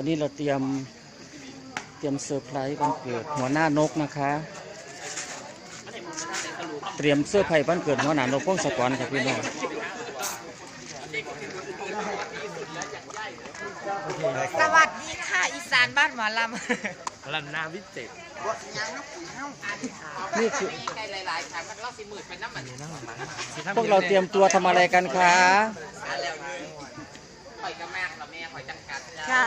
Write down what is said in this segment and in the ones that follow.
วันนี้เราเตรียมเตรียมเซอร์ไพรส์วันเกิดหัวหน้านกนะคะ เตรียมเสื้อร์ไผ่วันเกิดหัวหน้านกพงศกรครับพี่น้องสวัสดีค่ะอีสานบ้านหมอลลำนาวิจิตรนี่คือำในหลายๆครั้งเราสิมืดเป็นน้ำมันพวกเราเตรียมตัวทำอะไรกันคะข่อยกระแมกเราแม่ข่อยจังกัดค่ะ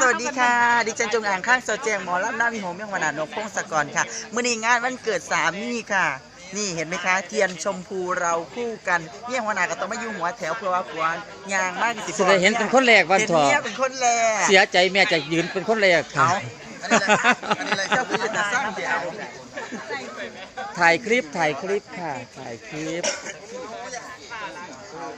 สวัสดีค่ะ ดิฉันจงอ่างข้างโซเจงหมอรับหน้ามีโหมเมียงวานานกพงศกรค่ะมื่อนี้งานวันเกิดสามีค่ะ นี่เห็นไหมคะ เทียนชมพูเราคู่กันเมียงวานาก็ต้องมาอยู่หัวแถวเพื่อว่าผัวยางมากสิสิได้เห็นเป็นคนแรกวันเห็นทอเมียเป็นคนแรกเสียใจแม่จะยืนเป็นคนแรกค่ะเอาอันนี้อะไรเจ้าคุณจะสร้างเดียวถ่ายคลิปถ่ายคลิปค่ะ ถ่ายคลิป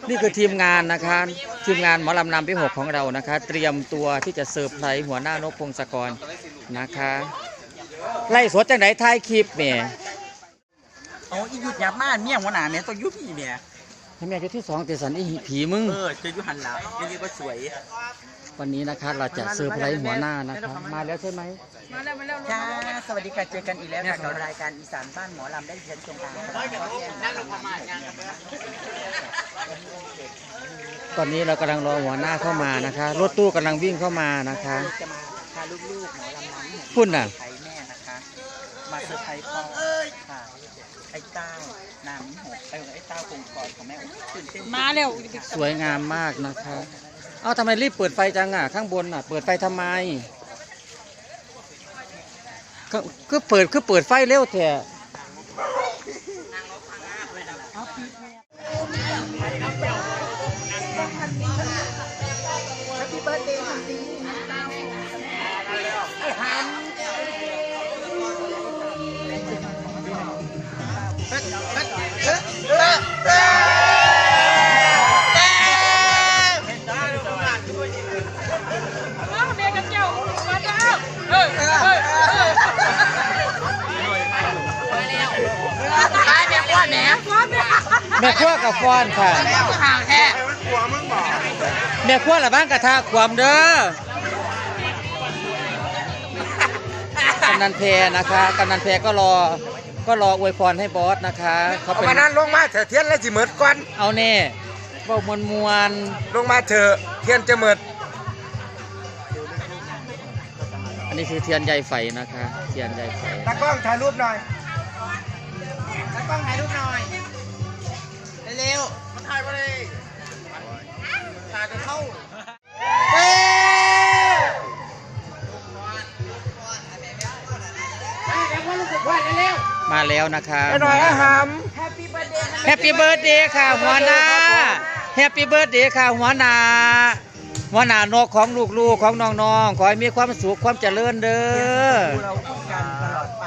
นี่คือทีมงานนะคะ ทีมงานหมอลำนำพิหกของเรานะคะ เตรียมตัวที่จะเซอร์ไพรส์หัวหน้านกพงศกรนะคะ ไล่สดจากไหนถ่ายคลิปเนี่ยเอาอีหยุดหยับมากเมียงวานาเนี่ยต้องอยุบพี่เนี่ยให้แม่จุดที่สองเตสันอีผีมึงเออจะอยุหันหลังยังไงก็สวย วันนี้นะคะเราจะเซอร์ไพรส์หัวหน้านะคะมาแล้วใช่ไหมค่ะสวัสดีค่ะเจอกันอีกแล้วค่ะกับรายการอีสานบ้านหมอลำได้เชิญชมกันนั่งลงมาย่าง ตอนนี้เรากำลังรอหัวหน้าเข้ามานะคะ รถตู้กำลังวิ่งเข้ามานะคะ จะมาพาลูกๆหมอลำน้ำหนึ่งพุ่นน่ะ ไทยแม่นะคะ มาเซอร์ไพรส์พ่อค่ะ ไอ้เต้าน้ำหกไอ้ไอ้เต้าคงกอดของแม่โอ้ยตื่นเต้นมาเร็วสวยงามมากนะคะ เอ้าทำไมรีบเปิดไฟจังอะ ข้างบนอะ เปิดไฟทำไมก็คือเปิดคือเปิดไฟเร็วแท้ เด็กกับเจ้ามาแล้วเออเออเออตายแม่กว่าแม่กว่าแม่แม่ครัวกับฟอนค่ะห่างแท้แม่ครัวละบ้างกระทะความเด้อำนันเพนะคะกำนันเพก็รอก็รออวยพรให้บอสนะคะเขาเอาเป็นมานั่นลงมาเถอะเทียนแล้วสิเหมิดก่อนเอาแน่เว่ามวลมวลลงมาเถอะเทียนจะเหมิดๆอันนี้คือเทียนใยไฟนะคะ เทียนใยไฟ ตากล้องถ่ายรูปหน่อยตากล้องถ่ายรูปหน่อย แล้วนะคะไปหน่อยอาหามแฮปปี้เบิร์ดเดย์ค่ะหัวหน้าแฮปปี้เบิร์ดเดย์ค่ะหัวหน้าหัวหน้านกของลูกๆของน้องๆขอให้มีความสุขความเจริญเด้อเราคู่กันตลอดไป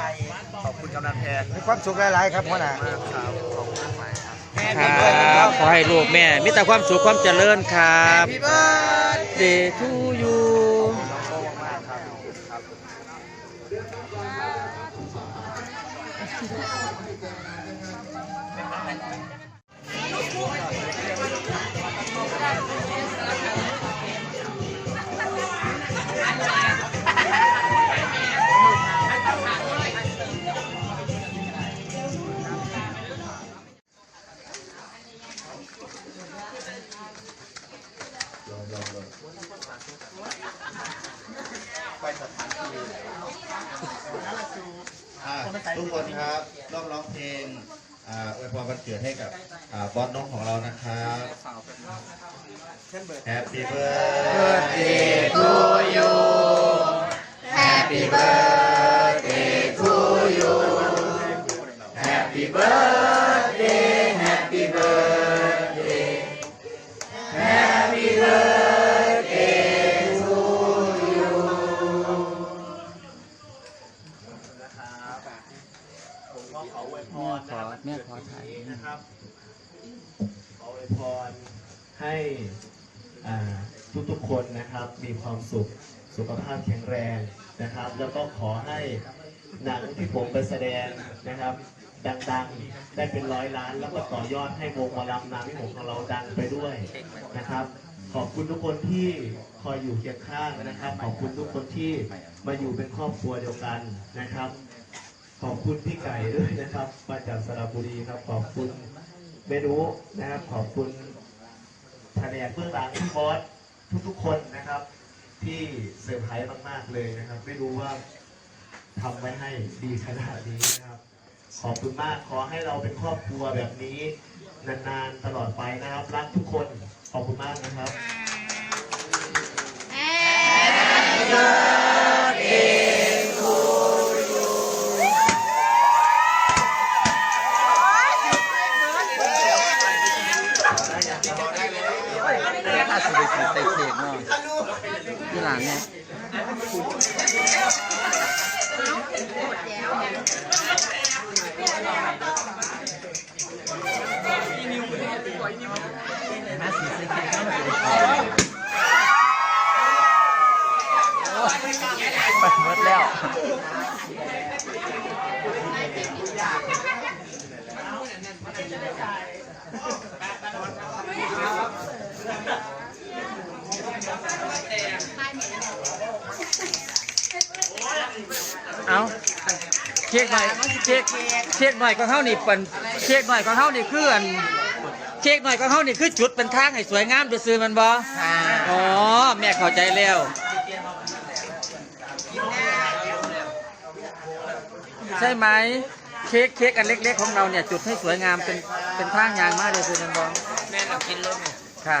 ขอบคุณกำนันแพรมีความสุขหลายๆครับพ่อหน่ะครับขอให้ลูกแม่มีแต่ความสุขความเจริญครับพี่เบิร์ด Thank you. รับร่วมร้องเพลงอ่าอวยพรวันเกิดให้กับอ่าบอสน้องของเรานะครับ Happy birthday to you Happy birthday to you Happy birthday Happy birthday ทุกๆคนนะครับมีความสุขสุขภาพแข็งแรงนะครับ แล้วก็ขอให้หนังที่ผมไปแสดงนะครับ ดังๆได้เป็นร้อยล้าน แล้วก็ต่อยอดให้วงหมอลำนามที่ผมของเราดังไปด้วยนะครับขขอบคุณทุกคนที่คอยอยู่เคียงข้างนะครับ ขอบคุณทุกคนที่มาอยู่เป็นครอบครัวเดียวกันนะครับ ขอบคุณพี่ไก่ด้วยนะครับมาจากสระบุรีครับขอบคุณเมนูนะครับขอบคุณ แผนกเบื้องหลังพี่บอสทุกๆคนนะครับ ที่เซอร์ไพรส์มาก ๆ เลยนะครับ ไม่รู้ว่าทำไว้ให้ดีขนาดนี้นะครับ ขอบคุณมากขอให้เราเป็นครอบครัวแบบนี้ นาน ๆ ตลอดไปนะครับ รักทุกคนขอบคุณมากนะครับถ้าสิไปกินใส่เค้กเนาะที่ หลังเนี่ยไปหมดแล้ว เอาเค้กหน่อยเค้กเค้กหน่อยของเฮานี่เป็นเค้กหน่อยของเฮานี่คืออันเค้กหน่อยของเฮานี่คือจุดเป็นทางให้สวยงามจะซื้อๆมันบ่อ๋อแม่เข้าใจแล้วใช่ไหมเค้กเค้กอันเล็ก ๆ ของเราเนี่ยจุดให้สวยงามเป็นเป็นทางยางมากเลยคือมันบอแม่เรากินเลยค่ะ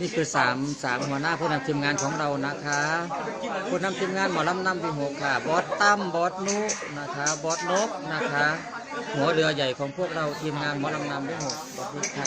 นี่คือสามสามหัวหน้าผู้นำทีมงานของเรานะคะผู้นำทีมงานหมอลำนำวิหกค่ะ บอสตั้มบอสนุนะคะ บอสนกนะคะ หัวเรือใหญ่ของพวกเราทีมงานหมอลำนำวิหกขอบคุณค่ะ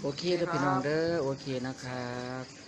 โอเคเด้อพี่น้องเด้อโอเคนะครับ